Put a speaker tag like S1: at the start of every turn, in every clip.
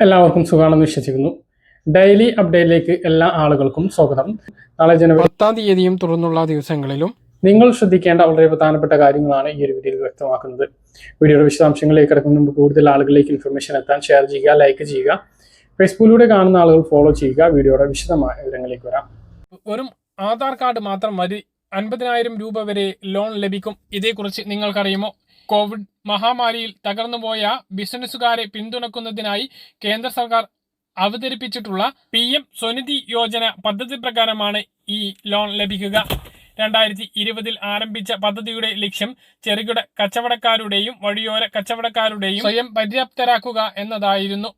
S1: എല്ലാവർക്കും സുഖമാണെന്ന് വിശ്വസിക്കുന്നു. ഡെയിലി അപ്ഡേറ്റിലേക്ക് എല്ലാ ആളുകൾക്കും സ്വാഗതം. നാളെ ജനുവരി
S2: പത്താം തീയതിയും തുടർന്നുള്ള ദിവസങ്ങളിലും
S1: നിങ്ങൾ ശ്രദ്ധിക്കേണ്ട വളരെ പ്രധാനപ്പെട്ട കാര്യങ്ങളാണ് ഈ ഒരു വീഡിയോയിൽ വ്യക്തമാക്കുന്നത്. വീഡിയോയുടെ വിശദാംശങ്ങളിലേക്ക് കിടക്കുന്ന മുമ്പ് കൂടുതൽ ആളുകളിലേക്ക് ഇൻഫർമേഷൻ എത്താൻ ഷെയർ ചെയ്യുക ലൈക്ക് ചെയ്യുക ഫേസ്ബുക്കിലൂടെ കാണുന്ന ആളുകൾ ഫോളോ ചെയ്യുക വീഡിയോയുടെ വിശദമായ വിവരങ്ങളിലേക്ക് വരാം.
S2: ഒരു ആധാർ കാർഡ് മാത്രം മതി. അൻപതിനായിരം രൂപ വരെ ലോൺ ലഭിക്കും. ഇതേക്കുറിച്ച് നിങ്ങൾക്കറിയുമോ? കോവിഡ് മഹാമാരിയിൽ തകർന്നുപോയ ബിസിനസ്സുകാരെ പിന്തുണക്കുന്നതിനായി കേന്ദ്ര സർക്കാർ അവതരിപ്പിച്ചിട്ടുള്ള പി എം സ്വനിധി യോജന പദ്ധതി പ്രകാരമാണ് ഈ ലോൺ ലഭിക്കുക. രണ്ടായിരത്തി ഇരുപതിൽ ആരംഭിച്ച പദ്ധതിയുടെ ലക്ഷ്യം ചെറുകിട കച്ചവടക്കാരുടെയും വഴിയോര കച്ചവടക്കാരുടെയും സ്വയം പര്യാപ്തരാക്കുക എന്നതായിരുന്നു.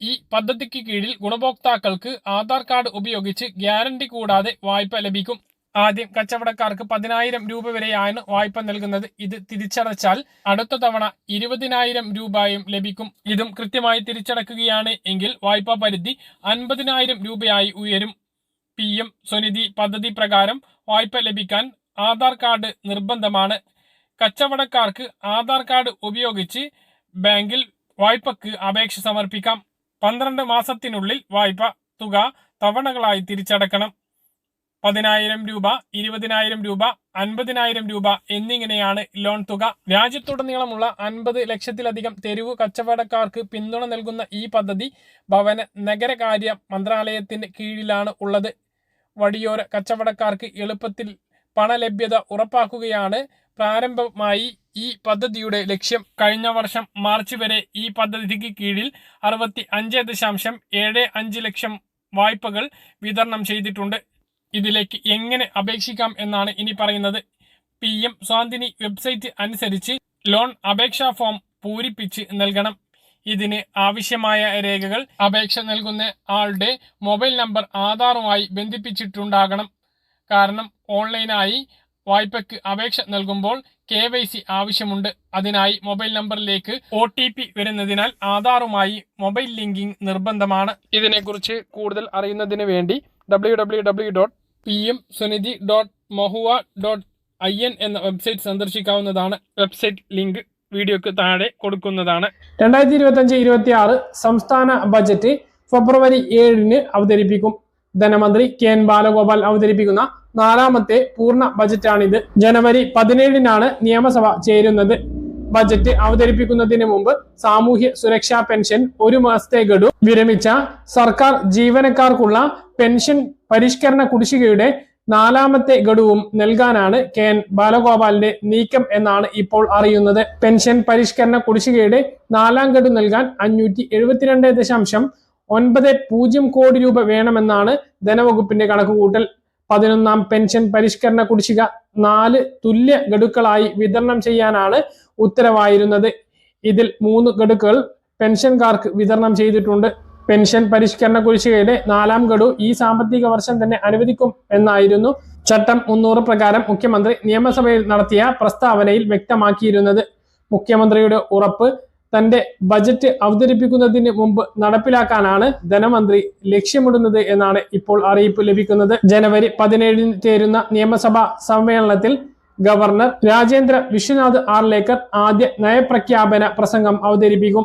S2: ഈ പദ്ധതിക്ക് കീഴിൽ ഗുണഭോക്താക്കൾക്ക് ആധാർ കാർഡ് ഉപയോഗിച്ച് ഗ്യാരണ്ടി കൂടാതെ വായ്പ ലഭിക്കും. ആദ്യം കച്ചവടക്കാർക്ക് പതിനായിരം രൂപ വരെയാണ് വായ്പ നൽകുന്നത്. ഇത് തിരിച്ചടച്ചാൽ അടുത്ത തവണ ഇരുപതിനായിരം രൂപയും ലഭിക്കും. ഇതും കൃത്യമായി തിരിച്ചടക്കുകയാണ് എങ്കിൽ വായ്പാ പരിധി അൻപതിനായിരം രൂപയായി ഉയരും. പി എം സ്വനിധി പദ്ധതി പ്രകാരം വായ്പ ലഭിക്കാൻ ആധാർ കാർഡ് നിർബന്ധമാണ്. കച്ചവടക്കാർക്ക് ആധാർ കാർഡ് ഉപയോഗിച്ച് ബാങ്കിൽ വായ്പക്ക് അപേക്ഷ സമർപ്പിക്കാം. പന്ത്രണ്ട് മാസത്തിനുള്ളിൽ വായ്പ തുക തവണകളായി തിരിച്ചടക്കണം. പതിനായിരം രൂപ ഇരുപതിനായിരം രൂപ അൻപതിനായിരം രൂപ എന്നിങ്ങനെയാണ് ലോൺ തുക. രാജ്യത്തുടനീളമുള്ള അൻപത് ലക്ഷത്തിലധികം തെരുവ് കച്ചവടക്കാർക്ക് പിന്തുണ നൽകുന്ന ഈ പദ്ധതി ഭവന നഗരകാര്യ മന്ത്രാലയത്തിന്റെ കീഴിലാണ് ഉള്ളത്. വടിയോര കച്ചവടക്കാർക്ക് എളുപ്പത്തിൽ പണലഭ്യത ഉറപ്പാക്കുകയാണ് പ്രാരംഭമായി ഈ പദ്ധതിയുടെ ലക്ഷ്യം. കഴിഞ്ഞ വർഷം മാർച്ച് വരെ ഈ പദ്ധതിക്ക് കീഴിൽ അറുപത്തി അഞ്ച് ദശാംശം ഏഴ് അഞ്ച് ലക്ഷം വായ്പകൾ വിതരണം ചെയ്തിട്ടുണ്ട്. ഇതിലേക്ക് എങ്ങനെ അപേക്ഷിക്കാം എന്നാണ് ഇനി പറയുന്നത്. പി എം സ്വാന്തിനി വെബ്സൈറ്റ് അനുസരിച്ച് ലോൺ അപേക്ഷാ ഫോം പൂരിപ്പിച്ച് നൽകണം. ഇതിന് ആവശ്യമായ രേഖകൾ അപേക്ഷ നൽകുന്ന ആളുടെ മൊബൈൽ നമ്പർ ആധാറുമായി ബന്ധിപ്പിച്ചിട്ടുണ്ടാകണം. കാരണം ഓൺലൈനായി വായ്പയ്ക്ക് അപേക്ഷ നൽകുമ്പോൾ കെ വൈ സി ആവശ്യമുണ്ട്. അതിനായി മൊബൈൽ നമ്പറിലേക്ക് ഒ ടി പി വരുന്നതിനാൽ ആധാറുമായി മൊബൈൽ ലിങ്കിംഗ് നിർബന്ധമാണ്. ഇതിനെക്കുറിച്ച് കൂടുതൽ അറിയുന്നതിന് വേണ്ടി W dot P M Svanidhi dot mohua dot I N എന്ന വെബ്സൈറ്റ് സന്ദർശിക്കാവുന്നതാണ്. വെബ്സൈറ്റ് ലിങ്ക് വീഡിയോക്ക് താഴെ കൊടുക്കുന്നതാണ്.
S1: രണ്ടായിരത്തി ഇരുപത്തി അഞ്ച് ഇരുപത്തി ആറ് സംസ്ഥാന ബജറ്റ് ഫെബ്രുവരി ഏഴിന് അവതരിപ്പിക്കും. ധനമന്ത്രി കെ എൻ ബാലഗോപാൽ അവതരിപ്പിക്കുന്ന നാലാമത്തെ പൂർണ ബജറ്റാണിത് ജനുവരി പതിനേഴിനാണ് നിയമസഭ ചേരുന്നത്. ബജറ്റ് അവതരിപ്പിക്കുന്നതിന് മുമ്പ് സാമൂഹ്യ സുരക്ഷാ പെൻഷൻ ഒരു മാസത്തെ ഗഡു വിരമിച്ച സർക്കാർ ജീവനക്കാർക്കുള്ള പെൻഷൻ പരിഷ്കരണ കുടിശ്ശികയുടെ നാലാമത്തെ ഗഡുവും നൽകാനാണ് കെ എൻ ബാലഗോപാലിന്റെ നീക്കം എന്നാണ് ഇപ്പോൾ അറിയുന്നത്. പെൻഷൻ പരിഷ്കരണ കുടിശ്ശികയുടെ നാലാം ഗഡു നൽകാൻ അഞ്ഞൂറ്റി എഴുപത്തിരണ്ട് ദശാംശം ഒൻപത് പൂജ്യം കോടി രൂപ വേണമെന്നാണ് ധനവകുപ്പിന്റെ കണക്കുകൂട്ടൽ. പതിനൊന്നാം പെൻഷൻ പരിഷ്കരണ കുടിശ്ശിക നാല് തുല്യ ഗഡുക്കളായി വിതരണം ചെയ്യാനാണ് ഉത്തരവായിരുന്നത്. ഇതിൽ മൂന്ന് ഗഡുക്കൾ പെൻഷൻകാർക്ക് വിതരണം ചെയ്തിട്ടുണ്ട്. പെൻഷൻ പരിഷ്കരണ കുഴിച്ചുകയുടെ നാലാം ഗഡു ഈ സാമ്പത്തിക വർഷം തന്നെ അനുവദിക്കും എന്നായിരുന്നു ചട്ടം മുന്നൂറ് പ്രകാരം മുഖ്യമന്ത്രി നിയമസഭയിൽ നടത്തിയ പ്രസ്താവനയിൽ വ്യക്തമാക്കിയിരുന്നത്. മുഖ്യമന്ത്രിയുടെ ഉറപ്പ് തന്റെ ബജറ്റ് അവതരിപ്പിക്കുന്നതിന് മുമ്പ് നടപ്പിലാക്കാനാണ് ധനമന്ത്രി ലക്ഷ്യമിടുന്നത് എന്നാണ് ഇപ്പോൾ അറിയിപ്പ് ലഭിക്കുന്നത്. ജനുവരി പതിനേഴിന് ചേരുന്ന നിയമസഭാ സമ്മേളനത്തിൽ ഗവർണർ രാജേന്ദ്ര വിശ്വനാഥ് ആർലേക്കർ ആദ്യ നയപ്രഖ്യാപന പ്രസംഗം അവതരിപ്പിക്കും.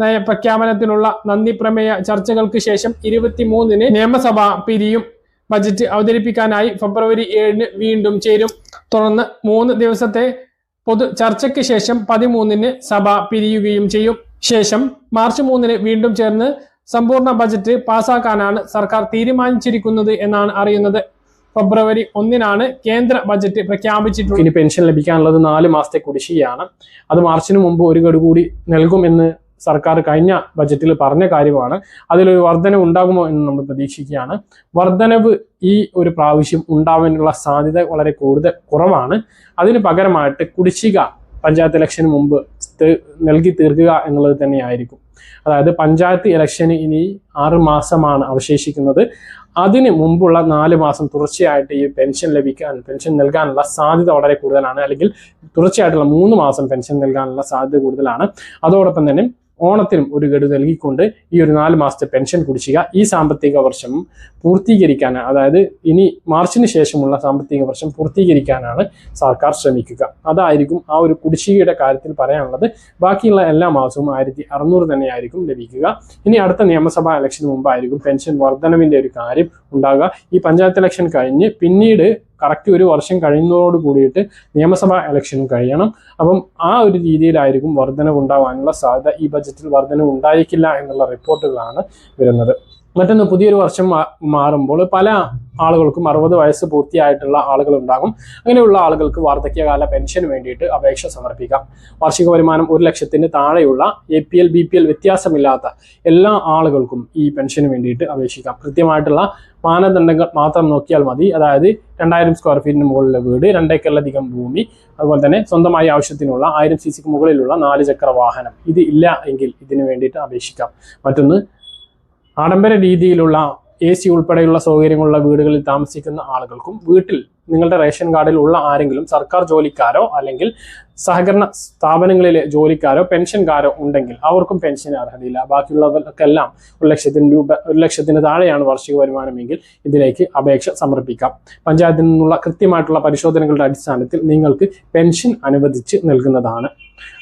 S1: നയപ്രഖ്യാപനത്തിനുള്ള നന്ദി പ്രമേയ ചർച്ചകൾക്ക് ശേഷം ഇരുപത്തിമൂന്നിന് നിയമസഭ പിരിയും ബജറ്റ് അവതരിപ്പിക്കാനായി ഫെബ്രുവരി ഏഴിന് വീണ്ടും ചേരും. തുടർന്ന് മൂന്ന് ദിവസത്തെ പൊതു ചർച്ചയ്ക്ക് ശേഷം പതിമൂന്നിന് സഭ പിരിയുകയും ചെയ്യും. ശേഷം മാർച്ച് മൂന്നിന് വീണ്ടും ചേർന്ന് സമ്പൂർണ ബജറ്റ് പാസാക്കാനാണ് സർക്കാർ തീരുമാനിച്ചിരിക്കുന്നത് എന്നാണ് അറിയുന്നത്. ഫെബ്രുവരി ഒന്നിനാണ് കേന്ദ്ര ബജറ്റ് പ്രഖ്യാപിച്ചിട്ടുള്ളത്. ഇനി പെൻഷൻ ലഭിക്കാനുള്ളത് നാല് മാസത്തെ കുടിശ്ശികയാണ്. അത് മാർച്ചിന് മുമ്പ് ഒരു ഗഡു കൂടി നൽകും എന്ന് സർക്കാർ കഴിഞ്ഞ ബജറ്റിൽ പറഞ്ഞ കാര്യമാണ്. അതിലൊരു വർധനവ് ഉണ്ടാകുമോ എന്ന് നമ്മൾ പ്രതീക്ഷിക്കുകയാണ്. വർധനവ് ഈ ഒരു പ്രാവശ്യം ഉണ്ടാവാനുള്ള സാധ്യത വളരെ കൂടുതൽ കുറവാണ്. അതിന് പകരമായിട്ട് കുടിശ്ശിക പഞ്ചായത്ത് ഇലക്ഷന് മുമ്പ് നൽകി തീർക്കുക എന്നുള്ളത് തന്നെയായിരിക്കും. അതായത് പഞ്ചായത്ത് ഇലക്ഷന് ഇനി ആറ് മാസമാണ് അവശേഷിക്കുന്നത്. അതിന് മുമ്പുള്ള നാല് മാസം തുടർച്ചയായിട്ട് ഈ പെൻഷൻ ലഭിക്കാൻ പെൻഷൻ നൽകാനുള്ള സാധ്യത വളരെ കൂടുതലാണ്. അല്ലെങ്കിൽ തുടർച്ചയായിട്ടുള്ള മൂന്ന് മാസം പെൻഷൻ നൽകാനുള്ള സാധ്യത കൂടുതലാണ്. അതോടൊപ്പം തന്നെ ഓണത്തിനും ഒരു ഗഡു നൽകിക്കൊണ്ട് ഈ ഒരു നാല് മാസത്തെ പെൻഷൻ കുടിശ്ശിക ഈ സാമ്പത്തിക വർഷം പൂർത്തീകരിക്കാൻ അതായത് ഇനി മാർച്ചിന് ശേഷമുള്ള സാമ്പത്തിക വർഷം പൂർത്തീകരിക്കാനാണ് സർക്കാർ ശ്രമിക്കുക. അതായിരിക്കും ആ ഒരു കുടിശ്ശികയുടെ കാര്യത്തിൽ പറയാനുള്ളത്. ബാക്കിയുള്ള എല്ലാ മാസവും ആയിരത്തി അറുന്നൂറ് തന്നെയായിരിക്കും ലഭിക്കുക. ഇനി അടുത്ത നിയമസഭാ ഇലക്ഷന് മുമ്പായിരിക്കും പെൻഷൻ വർധനവിന്റെ ഒരു കാര്യം ഉണ്ടാകുക ഈ പഞ്ചായത്ത് ഇലക്ഷൻ കഴിഞ്ഞ് പിന്നീട് കറക്റ്റ് ഒരു വർഷം കഴിയുന്നതോട് കൂടിയിട്ട് നിയമസഭാ ഇലക്ഷനും കഴിയണം. അപ്പം ആ ഒരു രീതിയിലായിരിക്കും വർധനവ് ഉണ്ടാവാനുള്ള സാധ്യത. ഈ ബജറ്റിൽ വർധനവ് ഉണ്ടായിരിക്കില്ല എന്നുള്ള റിപ്പോർട്ടുകളാണ് വരുന്നത്. മറ്റൊന്ന് പുതിയൊരു വർഷം മാറുമ്പോൾ പല ആളുകൾക്കും അറുപത് വയസ്സ് പൂർത്തിയായിട്ടുള്ള ആളുകൾ ഉണ്ടാകും അങ്ങനെയുള്ള ആളുകൾക്ക് വാർദ്ധക്യകാല പെൻഷൻ വേണ്ടിയിട്ട് അപേക്ഷ സമർപ്പിക്കാം. വാർഷിക വരുമാനം ഒരു ലക്ഷത്തിന് താഴെയുള്ള A P L B P L വ്യത്യാസമില്ലാത്ത എല്ലാ ആളുകൾക്കും ഈ പെൻഷന് വേണ്ടിയിട്ട് അപേക്ഷിക്കാം. കൃത്യമായിട്ടുള്ള മാനദണ്ഡങ്ങൾ മാത്രം നോക്കിയാൽ മതി. അതായത് രണ്ടായിരം സ്ക്വയർ ഫീറ്റിന് മുകളിലെ വീട് രണ്ടേക്കറിലധികം ഭൂമി അതുപോലെ തന്നെ സ്വന്തമായി ആവശ്യത്തിനുള്ള ആയിരം സി സിക്ക് മുകളിലുള്ള നാല് ചക്ര വാഹനം. ഇത് ഇല്ല എങ്കിൽ ഇതിനു വേണ്ടിയിട്ട് അപേക്ഷിക്കാം. മറ്റൊന്ന് ആഡംബര രീതിയിലുള്ള എ സി ഉൾപ്പെടെയുള്ള സൗകര്യങ്ങളുള്ള വീടുകളിൽ താമസിക്കുന്ന ആളുകൾക്കും വീട്ടിൽ നിങ്ങളുടെ റേഷൻ കാർഡിൽ ഉള്ള ആരെങ്കിലും സർക്കാർ ജോലിക്കാരോ അല്ലെങ്കിൽ സഹകരണ സ്ഥാപനങ്ങളിലെ ജോലിക്കാരോ പെൻഷൻകാരോ ഉണ്ടെങ്കിൽ അവർക്കും പെൻഷൻ അർഹതയില്ല. ബാക്കിയുള്ളവർക്കെല്ലാം ഒരു ലക്ഷത്തിന് രൂപ ഒരു ലക്ഷത്തിന് താഴെയാണ് വാർഷിക വരുമാനമെങ്കിൽ ഇതിലേക്ക് അപേക്ഷ സമർപ്പിക്കാം. പഞ്ചായത്തിൽ നിന്നുള്ള കൃത്യമായിട്ടുള്ള പരിശോധനകളുടെ അടിസ്ഥാനത്തിൽ നിങ്ങൾക്ക് പെൻഷൻ അനുവദിച്ച് നൽകുന്നതാണ്.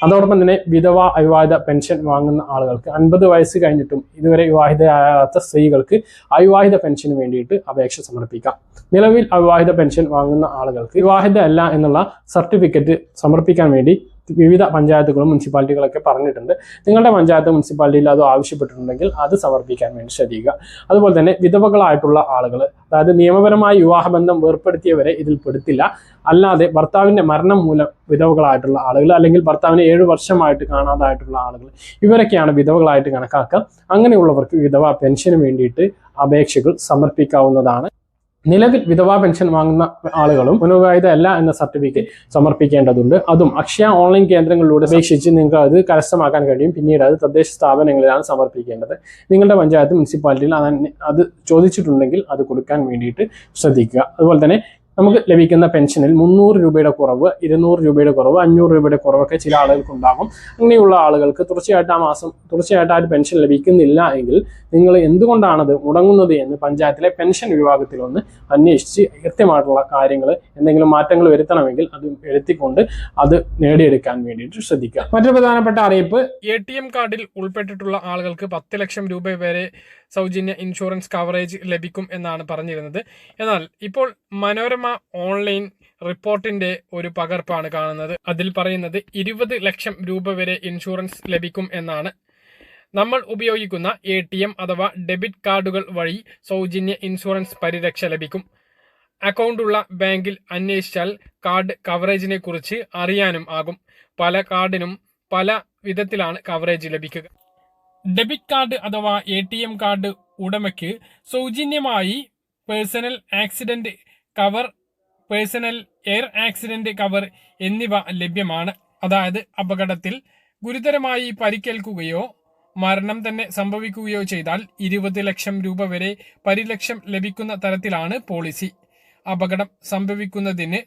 S1: അതോടൊപ്പം തന്നെ വിധവ അവിവാഹിത പെൻഷൻ വാങ്ങുന്ന ആളുകൾക്ക് അൻപത് വയസ്സ് കഴിഞ്ഞിട്ടും ഇതുവരെ വിവാഹിതയാകാത്ത സ്ത്രീകൾക്ക് അവിവാഹിത പെൻഷന് വേണ്ടിയിട്ട് അപേക്ഷ സമർപ്പിക്കാം. നിലവിൽ അവിവാഹിത പെൻഷൻ വാങ്ങുന്ന ആളുകൾക്ക് വിവാഹിത അല്ല എന്നുള്ള സർട്ടിഫിക്കറ്റ് സമർപ്പിക്കാൻ വേണ്ടി വിവിധ പഞ്ചായത്തുകളും മുനിസിപ്പാലിറ്റികളൊക്കെ പറഞ്ഞിട്ടുണ്ട്. നിങ്ങളുടെ പഞ്ചായത്ത് മുനിസിപ്പാലിറ്റിയിൽ അത് ആവശ്യപ്പെട്ടിട്ടുണ്ടെങ്കിൽ അത് സമർപ്പിക്കാൻ വേണ്ടി ശ്രദ്ധിക്കുക. അതുപോലെ തന്നെ വിധവകളായിട്ടുള്ള ആളുകൾ അതായത് നിയമപരമായി വിവാഹബന്ധം വേർപ്പെടുത്തിയവരെ ഇതിൽ പെടുത്തില്ല. അല്ലാതെ ഭർത്താവിന്റെ മരണം മൂലം വിധവകളായിട്ടുള്ള ആളുകൾ അല്ലെങ്കിൽ ഭർത്താവിനെ ഏഴ് വർഷമായിട്ട് കാണാതായിട്ടുള്ള ആളുകൾ ഇവരൊക്കെയാണ് വിധവകളായിട്ട് കണക്കാക്കുക. അങ്ങനെയുള്ളവർക്ക് വിധവ പെൻഷന് വേണ്ടിയിട്ട് അപേക്ഷകൾ സമർപ്പിക്കാവുന്നതാണ്. നിലവിൽ വിധവാ പെൻഷൻ വാങ്ങുന്ന ആളുകളും പുനർവിവാഹിത അല്ല എന്ന സർട്ടിഫിക്കറ്റ് സമർപ്പിക്കേണ്ടതുണ്ട്. അതും അക്ഷയ ഓൺലൈൻ കേന്ദ്രങ്ങളിലൂടെ അപേക്ഷിച്ച് നിങ്ങൾക്ക് അത് കരസ്ഥമാക്കാൻ കഴിയും. പിന്നീട് അത് തദ്ദേശ സ്ഥാപനങ്ങളിലാണ് സമർപ്പിക്കേണ്ടത്. നിങ്ങളുടെ പഞ്ചായത്ത് മുനിസിപ്പാലിറ്റിയിൽ അത് ചോദിച്ചിട്ടുണ്ടെങ്കിൽ അത് കൊടുക്കാൻ വേണ്ടിയിട്ട് ശ്രദ്ധിക്കുക. അതുപോലെ തന്നെ നമുക്ക് ലഭിക്കുന്ന പെൻഷനിൽ മുന്നൂറ് രൂപയുടെ കുറവ് ഇരുന്നൂറ് രൂപയുടെ കുറവ് അഞ്ഞൂറ് രൂപയുടെ കുറവൊക്കെ ചില ആളുകൾക്ക് ഉണ്ടാകും. അങ്ങനെയുള്ള ആളുകൾക്ക് തുടർച്ചയായിട്ട് ആ മാസം തുടർച്ചയായിട്ട് ആ പെൻഷൻ ലഭിക്കുന്നില്ല എങ്കിൽ നിങ്ങൾ എന്തുകൊണ്ടാണത് മുടങ്ങുന്നത് എന്ന് പഞ്ചായത്തിലെ പെൻഷൻ വിഭാഗത്തിൽ ഒന്ന് അന്വേഷിച്ച് കൃത്യമായിട്ടുള്ള കാര്യങ്ങൾ എന്തെങ്കിലും മാറ്റങ്ങൾ വരുത്തണമെങ്കിൽ അത് വരുത്തിക്കൊണ്ട് അത് നേടിയെടുക്കാൻ വേണ്ടിയിട്ട് ശ്രദ്ധിക്കുക. മറ്റൊരു പ്രധാനപ്പെട്ട അറിയിപ്പ്
S2: എ ടി എം കാർഡിൽ ഉൾപ്പെട്ടിട്ടുള്ള ആളുകൾക്ക് പത്ത് ലക്ഷം രൂപ വരെ സൗജന്യ ഇൻഷുറൻസ് കവറേജ് ലഭിക്കും എന്നാണ് പറഞ്ഞിരുന്നത്. എന്നാൽ ഇപ്പോൾ മനോരമ ഓൺലൈൻ റിപ്പോർട്ടിന്റെ ഒരു പകർപ്പാണ് കാണുന്നത്. അതിൽ പറയുന്നത് ഇരുപത് ലക്ഷം രൂപ വരെ ഇൻഷുറൻസ് ലഭിക്കും എന്നാണ്. നമ്മൾ ഉപയോഗിക്കുന്ന എ ടി എം അഥവാ ഡെബിറ്റ് കാർഡുകൾ വഴി സൗജന്യ ഇൻഷുറൻസ് പരിരക്ഷ ലഭിക്കും. അക്കൗണ്ടുള്ള ബാങ്കിൽ അന്വേഷിച്ചാൽ കാർഡ് കവറേജിനെ കുറിച്ച് അറിയാനും ആകും. പല കാർഡിനും പല വിധത്തിലാണ് കവറേജ് ലഭിക്കുക. ഡെബിറ്റ് കാർഡ് അഥവാ എ കാർഡ് ഉടമയ്ക്ക് സൗജന്യമായി personal accident cover personal air accident cover എന്നിവ ലഭ്യമാണ്. അതായത് അപകടത്തിൽ ഗുരുതരമായി പരിക്കേൽക്കുകയോ മരണം തന്നെ സംഭവിക്കുകയോ ചെയ്താൽ ഇരുപത് ലക്ഷം രൂപ വരെ പരിലക്ഷം ലഭിക്കുന്ന തരത്തിലാണ് പോളിസി അപകടം സംഭവിക്കുന്നതിന്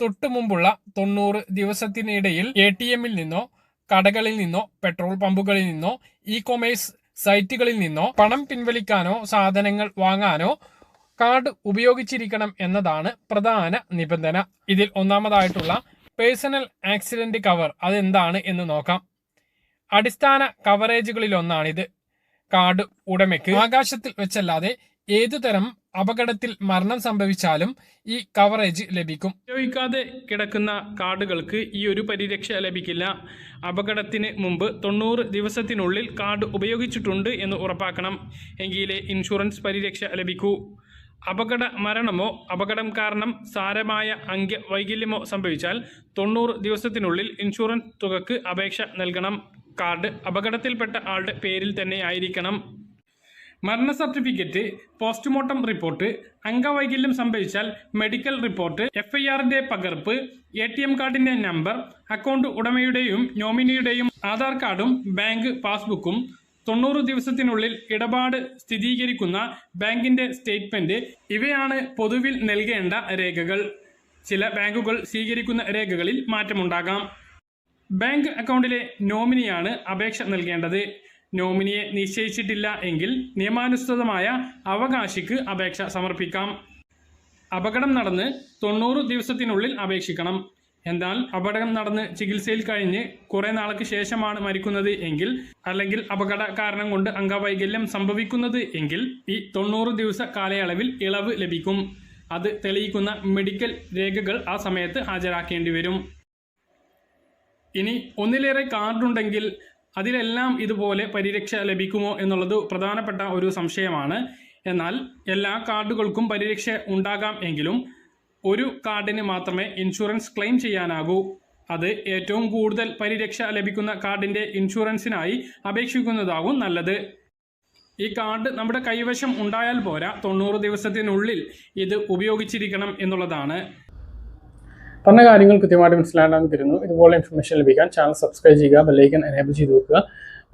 S2: തൊട്ടുമുമ്പുള്ള തൊണ്ണൂറ് ദിവസത്തിനിടയിൽ എ ടി എമ്മിൽ നിന്നോ കടകളിൽ നിന്നോ പെട്രോൾ പമ്പുകളിൽ നിന്നോ ഇ കൊമേഴ്സ് സൈറ്റുകളിൽ നിന്നോ പണം പിൻവലിക്കാനോ സാധനങ്ങൾ വാങ്ങാനോ കാർഡ് ഉപയോഗിച്ചിരിക്കണം എന്നതാണ് പ്രധാന നിബന്ധന. ഇതിൽ ഒന്നാമതായിട്ടുള്ള പേഴ്സണൽ ആക്സിഡന്റ് കവർ അതെന്താണ് എന്ന് നോക്കാം. അടിസ്ഥാന കവറേജുകളിൽ കവറേജുകളിലൊന്നാണിത് കാർഡ് ഉടമയ്ക്ക് ആകാശത്തിൽ വെച്ചല്ലാതെ ഏതുതരം അപകടത്തിൽ മരണം സംഭവിച്ചാലും ഈ കവറേജ് ലഭിക്കും. ഉപയോഗിക്കാതെ കിടക്കുന്ന കാർഡുകൾക്ക് ഈ ഒരു പരിരക്ഷ ലഭിക്കില്ല. അപകടത്തിന് മുമ്പ് തൊണ്ണൂറ് ദിവസത്തിനുള്ളിൽ കാർഡ് ഉപയോഗിച്ചിട്ടുണ്ട് എന്ന് ഉറപ്പാക്കണം. എങ്കിലേ ഇൻഷുറൻസ് പരിരക്ഷ ലഭിക്കൂ. അപകട മരണമോ അപകടം കാരണം സാരമായ അംഗവൈകല്യമോ സംഭവിച്ചാൽ തൊണ്ണൂറ് ദിവസത്തിനുള്ളിൽ ഇൻഷുറൻസ് തുകക്ക് അപേക്ഷ നൽകണം. കാർഡ് അപകടത്തിൽപ്പെട്ട ആളുടെ പേരിൽ തന്നെ ആയിരിക്കണം. മരണ സർട്ടിഫിക്കറ്റ് പോസ്റ്റ്മോർട്ടം റിപ്പോർട്ട് അംഗവൈകല്യം സംഭവിച്ചാൽ മെഡിക്കൽ റിപ്പോർട്ട് എഫ് ഐ പകർപ്പ് എ ടി എം കാർഡിന്റെ നമ്പർ അക്കൗണ്ട് ഉടമയുടെയും നോമിനിയുടെയും ആധാർ കാർഡും ബാങ്ക് പാസ്ബുക്കും തൊണ്ണൂറ് ദിവസത്തിനുള്ളിൽ ഇടപാട് സ്ഥിരീകരിക്കുന്ന ബാങ്കിന്റെ സ്റ്റേറ്റ്മെന്റ് ഇവയാണ് പൊതുവിൽ നൽകേണ്ട രേഖകൾ. ചില ബാങ്കുകൾ സ്വീകരിക്കുന്ന രേഖകളിൽ മാറ്റമുണ്ടാകാം. ബാങ്ക് അക്കൗണ്ടിലെ നോമിനിയാണ് അപേക്ഷ നൽകേണ്ടത്. നോമിനിയെ നിശ്ചയിച്ചിട്ടില്ല എങ്കിൽ നിയമാനുസൃതമായ അവകാശിക്ക് അപേക്ഷ സമർപ്പിക്കാം. അപകടം നടന്ന് തൊണ്ണൂറ് ദിവസത്തിനുള്ളിൽ അപേക്ഷിക്കണം. എന്നാൽ അപകടം നടന്ന് ചികിത്സയിൽ കഴിഞ്ഞ് കുറെ നാൾക്ക് ശേഷമാണ് മരിക്കുന്നത് എങ്കിൽ അല്ലെങ്കിൽ അപകട കാരണം കൊണ്ട് അംഗവൈകല്യം സംഭവിക്കുന്നത് എങ്കിൽ ഈ തൊണ്ണൂറ് ദിവസ കാലയളവിൽ ഇളവ് ലഭിക്കും. അത് തെളിയിക്കുന്ന മെഡിക്കൽ രേഖകൾ ആ സമയത്ത് ഹാജരാക്കേണ്ടി വരും. ഇനി ഒന്നിലേറെ കാർഡുണ്ടെങ്കിൽ അതിലെല്ലാം ഇതുപോലെ പരിരക്ഷ ലഭിക്കുമോ എന്നുള്ളത് പ്രധാനപ്പെട്ട ഒരു സംശയമാണ്. എന്നാൽ എല്ലാ കാർഡുകൾക്കും പരിരക്ഷ ഉണ്ടാകാം എങ്കിലും ഒരു കാർഡിന് മാത്രമേ ഇൻഷുറൻസ് ക്ലെയിം ചെയ്യാനാകൂ. അത് ഏറ്റവും കൂടുതൽ പരിരക്ഷ ലഭിക്കുന്ന കാർഡിന്റെ ഇൻഷുറൻസിനായി അപേക്ഷിക്കുന്നതാകും നല്ലത്. ഈ കാർഡ് നമ്മുടെ കൈവശം ഉണ്ടായാൽ പോരാ തൊണ്ണൂറ് ദിവസത്തിനുള്ളിൽ ഇത് ഉപയോഗിച്ചിരിക്കണം എന്നുള്ളതാണ്.
S1: പറഞ്ഞ കാര്യങ്ങൾ കൃത്യമായിട്ട് മനസ്സിലാക്കാൻ തരുന്നു. ഇതുപോലെ ഇൻഫർമേഷൻ ലഭിക്കാൻ ചാനൽ സബ്സ്ക്രൈബ് ചെയ്യുക ബെല്ലൈക്കൻ എനേബിൾ ചെയ്ത് വെക്കുക.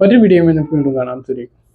S1: ഒരു വീഡിയോ നമുക്ക് വീണ്ടും കാണാം. തുരിക്കും